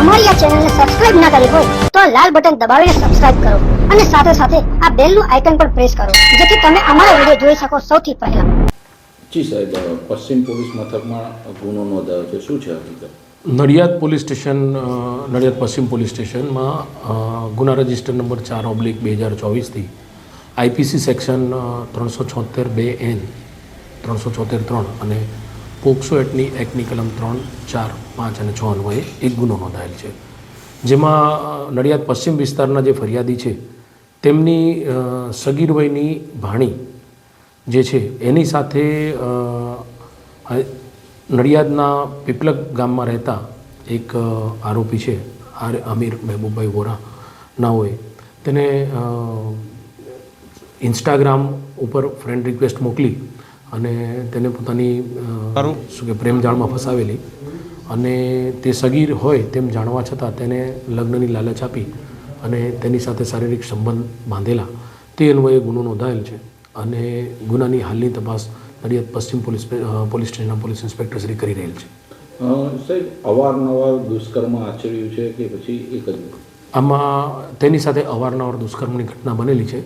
અમારી આ ચેનલને સબસ્ક્રાઇબ ના કરી હોય તો આ લાલ બટન દબાવીને સબસ્ક્રાઇબ કરો અને સાથે સાથે આ બેલનું આઇકન પણ પ્રેસ કરો જેથી તમે અમારા વીડિયો જોઈ શકો સૌથી પહેલા. જી સાહેબ પશ્ચિમ પોલીસ મથકમાં ગુનો નોંધાયો છે. શું છે હકીકત નડિયાદ પોલીસ સ્ટેશન નડિયાદ પશ્ચિમ પોલીસ સ્ટેશનમાં ગુના રજિસ્ટર નંબર ચાર ઓબ્લિક બે હજાર ચોવીસથી આઈપીસી સેક્શન ત્રણસો છોતેર બે એન ત્રણસો છોતેર ત્રણ અને પોક્સો એક્ટની એક્ટની કલમ ત્રણ, ચાર, પાંચ અને છ અન્વયે એક ગુનો નોંધાયેલ છે. જેમાં નડિયાદ પશ્ચિમ વિસ્તારના જે ફરિયાદી છે, તેમની સગીર વયની ભાણી જે છે, એની સાથે નડિયાદના પીપલક ગામમાં રહેતા એક આરોપી છે, આર અમીર મહેબૂબભાઈ વોરા ના હોય. તેને ઇન્સ્ટાગ્રામ ઉપર ફ્રેન્ડ રિક્વેસ્ટ મોકલી અને તેને પોતાની શું કે પ્રેમજાળમાં ફસાવેલી. અને તે સગીર હોય તેમ જાણવા છતાં તેને લગ્નની લાલચ આપી અને તેની સાથે શારીરિક સંબંધ બાંધેલા. તે અન્વયે ગુનો નોંધાયેલ છે અને ગુનાની હાલની તપાસ નડિયાદ પશ્ચિમ પોલીસ પોલીસ સ્ટેશનના પોલીસ ઇન્સ્પેક્ટર શ્રી કરી રહેલ છે. સાહેબ અવારનવાર દુષ્કર્મ આચર્યું છે કે પછી એક જ? આમાં તેની સાથે અવારનવાર દુષ્કર્મની ઘટના બનેલી છે.